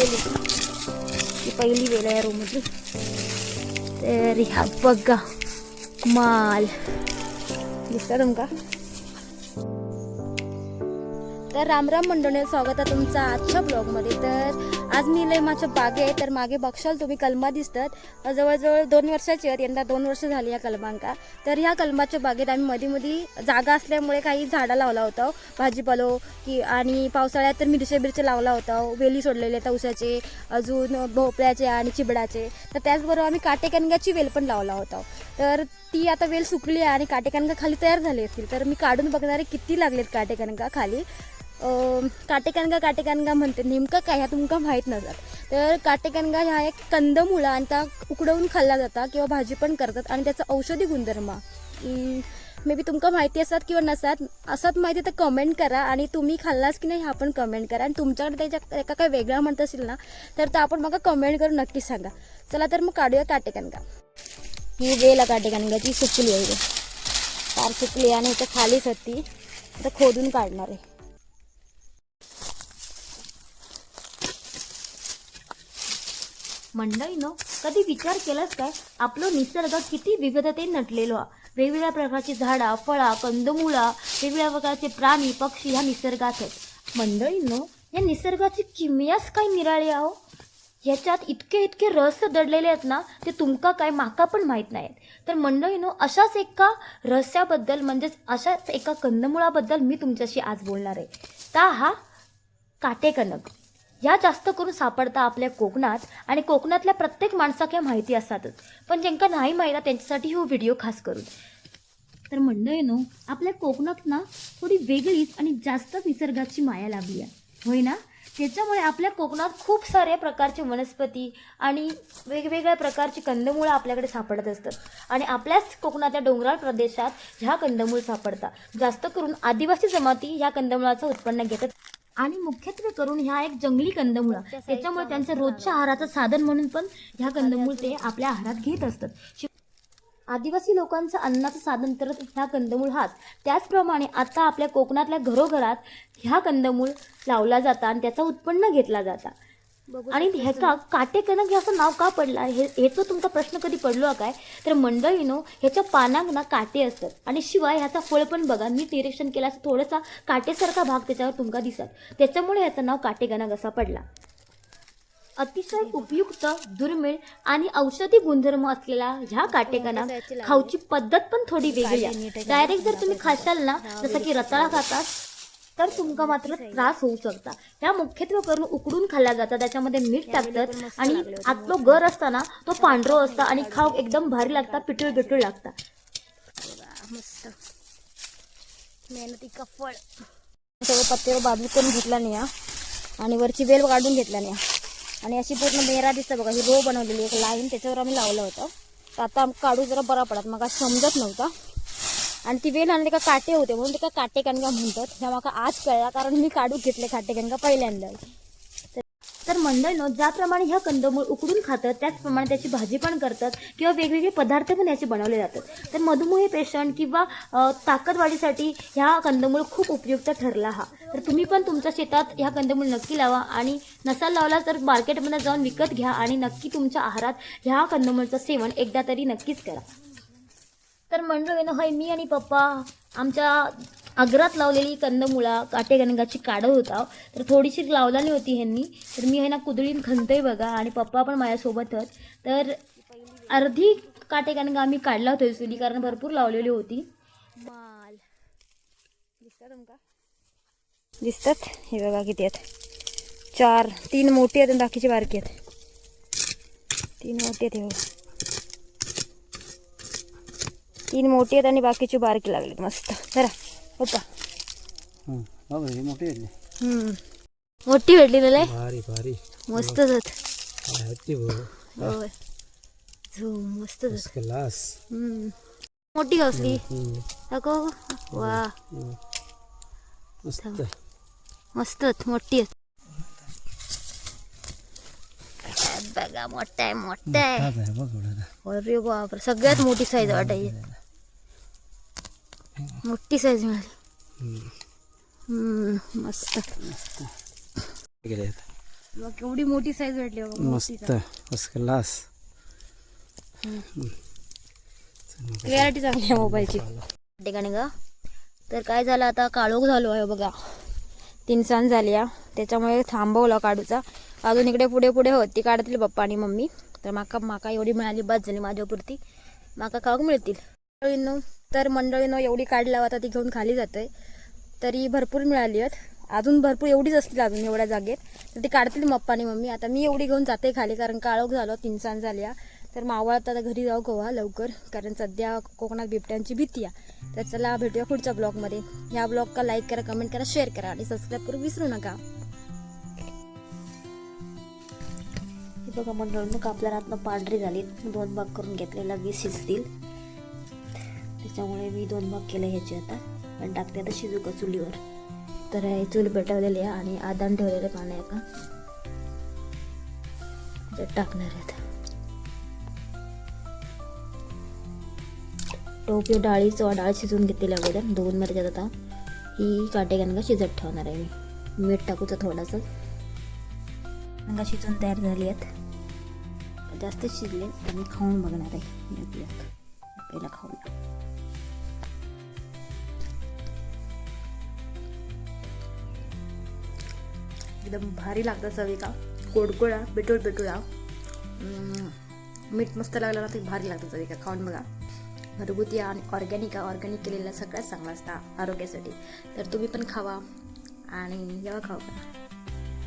लावलेली ही पहिली वेळ आहे रूममधली तर ह्या बघा. माल दिसता तुमका? तर रामराम मंडळी स्वागत आहे तुमचं आजच्या ब्लॉगमध्ये तर आज मी लय माझ्या बागेत तर मागे बघशाल तुम्ही कलमा दिसतात. जवळजवळ दोन वर्षाची आहेत यंदा दोन वर्ष झाली या कलमांका. तर ह्या कलमाच्या बागेत आम्ही मध्ये मध्ये जागा असल्यामुळे काही झाडं लावला होता. भाजीपालो की आणि पावसाळ्यात तर मिरच्या बिरचे लावला होता. वेली सोडलेले आहेत उसाचे अजून भोपळ्याचे आणि चिबडाचे. तर त्याचबरोबर आम्ही काटेकणग्याची वेल पण लावला होता. तर ती आता वेल सुकली आहे आणि काटेकणगा खाली तयार झाली असतील. तर मी काढून बघणारे किती लागलेत काटेकणगा खाली. काटेकनगा काटेकनगा म्हणते नेमकं काय? ह्या तुमका माहीत नसतात तर काटेकनगा ह्या एक कंदमुळा आणि त्या उकडवून खाल्ला जाता किंवा भाजी पण करतात आणि त्याचा औषधी गुणधर्म. मे बी तुमका माहिती असतात किंवा नसतात असत माहिती तर कमेंट करा आणि तुम्ही खाल्लास की नाही हा पण कमेंट करा. आणि तुमच्याकडे त्याच्या एका काही वेगळा म्हणत असेल ना तर तो आपण मग कमेंट करून नक्कीच सांगा. चला तर मग काढूया काटेकनगा ही वेल काटेकनगाची सुकली आहे. फार सुकली आणि इथं खालीच होती आता खोदून काढणार आहे. मंडळीनो कधी विचार केलाच काय? आपलं निसर्ग किती विविधतेने नटलेलो. हा वेगवेगळ्या प्रकारची झाडा फळा कंदमुळा वेगवेगळ्या प्रकारचे प्राणी पक्षी ह्या निसर्गात आहेत. मंडळीनो या निसर्गाची किमयाच काय निराळी आहो? ह्याच्यात इतके इतके रहस्य दडलेले आहेत ना ते तुमका काय माका पण माहीत नाहीत. तर मंडळीनो अशाच एका रहस्याबद्दल म्हणजेच अशाच एका कंदमुळाबद्दल मी तुमच्याशी आज बोलणार आहे. ता हा काटेकनक. ह्या जास्त करून सापडता आपल्या कोकणात आणि कोकणातल्या प्रत्येक माणसाक ह्या माहिती असतातच. पण ज्यांका नाही माहिती त्यांच्यासाठी हो व्हिडिओ खास करून. तर मंडळीनो आपल्या कोकणात ना थोडी वेगळीच आणि जास्त निसर्गाची माया लाभली आहे. होय ना? त्याच्यामुळे आपल्या कोकणात खूप साऱ्या प्रकारचे वनस्पती आणि वेगवेगळ्या प्रकारची कंदमुळं आपल्याकडे सापडत असतात. आणि आपल्याच कोकणातल्या डोंगराळ प्रदेशात ह्या कंदमूळ सापडतात. जास्त करून आदिवासी जमाती ह्या कंदमुळाचं उत्पन्न घेतात. आणि मुख्यत्वे करून ह्या एक जंगली कंदमुळं. त्याच्यामुळे त्यांचं रोजच्या आहाराचं साधन म्हणून पण ह्या कंदमूळ ते आपल्या आहारात घेत असतात. आदिवासी लोकांचं अन्नाचं साधन तर ह्या कंदमूळ हाच. त्याचप्रमाणे आता आपल्या कोकणातल्या घरोघरात ह्या कंदमूळ लावला जाता आणि त्याचं उत्पन्न घेतला जाता. आणि ह्याचा काटेकणक हे असं नाव का पडलं हे ह्याचा तुमचा प्रश्न कधी पडलो काय? तर मंडळीनो ह्याच्या पानांना ना काटे असतात. आणि शिवाय ह्याचा फळ पण बघा मी निरीक्षण केलं असं थोडासा काटेसारखा भाग त्याच्यावर तुमका दिसत. त्याच्यामुळे ह्याचं नाव काटेकणक असा पडला. अतिशय उपयुक्त दुर्मिळ आणि औषधी गुणधर्म असलेला ह्या काटेकणा खाऊची पद्धत पण थोडी वेगळी आहे. डायरेक्ट जर तुम्ही खाशाल ना जसं की रताळा खातात तर तुमका मात्र त्रास होऊ शकता. ह्या मुख्यत्वे करून उकडून खाल्ला जातात त्याच्यामध्ये मीठ टाकतात आणि आतलो गर असता ना तो पांढरो असता आणि खाऊ एकदम भारी लागता पिटूळ पिटूळ लागता मस्त. मेहनती कफळ. सगळं पत्तेवर बाजू करून घेतला नाही हा. आणि वरची वेल काढून घेतला नाही हा. आणि अशी पूर्ण मेरा दिसतं बघा ही रो बनवलेली एक लाईन त्याच्यावर आम्ही लावलं होतं. तर आता काढू जरा बरा पडत मग समजत नव्हता. आणि ती वेल आणली का काटे होते म्हणून ते का काटे कणगा म्हणतात. ह्या माका आज कळला कारण मी काढू घेतले काटे कणगा पहिल्यांदा तर- तर ज्याप्रमाणे ह्या कंदमूळ उकडून खातात त्याचप्रमाणे त्याची भाजी पण करतात किंवा वेगवेगळे पदार्थ पण याचे बनवले जातात. तर मधुमेह पेशंट किंवा ताकदवाढीसाठी ह्या कंदमूळ खूप उपयुक्त ठरला हा. तर तुम्ही पण तुमच्या शेतात ह्या कंदमूळ नक्की लावा आणि नसाल लावला तर मार्केटमध्ये जाऊन विकत घ्या आणि नक्की तुमच्या आहारात ह्या कंदमूळचं सेवन एकदा तरी नक्कीच करा. तर मंडळीनं होय मी आणि पप्पा आमच्या अग्रात लावलेली कंदमुळा काटेगणगाची काढत होता. तर थोडीशी लावलेली होती ह्यांनी. तर मी ह्यांना कुदळीन खणतोय बघा आणि पप्पा पण माझ्यासोबतच. तर अर्धी काटेगणगा आम्ही काढला होतो चुली कारण भरपूर लावलेली होती. माल. दिसतात तुमका? दिसतात. हे बघा किती आहेत. चार तीन मोठी आहेत आणि बाकीची बारकी आहेत. तीन मोठी आहेत हे बघा. तीन मोठी आहेत आणि बाकीची बारकी लागलीत मस्त. जरा होता. मोठे. मोठी भेटली तुला भारी भारी. मस्तच होत काय आहेत ते भाऊ होय. झूम मस्तच होत फर्स्ट क्लास हम्म. मोठी गावसली. दाखव. वा. मस्त. मस्त मोठी बघा मोठा आहे मोठा आहे. अरे बापरे सगळ्यात मोठी साईज वाटायची. मोठी साईज मिळाली. मस्त. गेले. बघ, केवढी मोठी साईज भेटली मस्त क्लास क्लिअरिटी चांगली आहे मोबाईलची ठिकाणी का तर काय झालं आता काळोख झालो आहे बघा. तीन सण झाली हा. त्याच्यामुळे थांबवला काढूचा अजून इकडे पुढे पुढे होती काढतील पप्पा आणि मम्मी. तर माका माका एवढी मिळाली बस झाली माझ्यापुरती. माका खाऊक मिळतील. तर मंडळीनं एवढी काढल्यावर आता ती घेऊन खाली जाते तरी भरपूर मिळाली आहेत. अजून भरपूर एवढीच असतील अजून एवढ्या जागेत. तर ती काढतील पप्पा आणि मम्मी. आता मी एवढी घेऊन जाते खाली कारण काळोख झालो तीन सण झाल्या. तर मावळात आता घरी जाऊ गोवा लवकर. कारण सध्या कोकणात बिबट्यांची भीती आहे. तर चला भेटूया पुढच्या ब्लॉगमध्ये. या ब्लॉगला लाईक करा कमेंट करा शेअर करा आणि सबस्क्राईब करू विसरू नका. हे बघा मंडळीनं कापल्या रातनं पांढरी झाली दोन भाग करून घेतले. लगेच शिजतील. त्याच्यामुळे मी दोन भाग केले ह्याचे आता. पण टाकते आता शिजू का चुलीवर. तर हे चूल पेटवलेली आहे आणि आदान ठेवलेलं पाणी आहे का टाकणार आहेत टोपी डाळीचं डाळ शिजवून घेतलेली अगोदर. दोन मध्ये आता. ही काटे का शिजत ठेवणार आहे मी. मीठ टाकूचं थोडंसं. गंगा शिजून तयार झाली आहेत. जास्त शिजले तर मी खाऊन बघणार आहे. पहिला खाऊन. एकदम भारी लागतं चवीका गोडगोळा बिटूळ बिटुळा मीठ मस्त लागलं ना ते भारी लागतं चवीका खाऊन बघा. घरगुती आणि ऑर्गॅनिक ऑर्गॅनिक केलेला सगळ्यात चांगला असता आरोग्यासाठी. तर तुम्ही पण खावा आणि जेव्हा खावा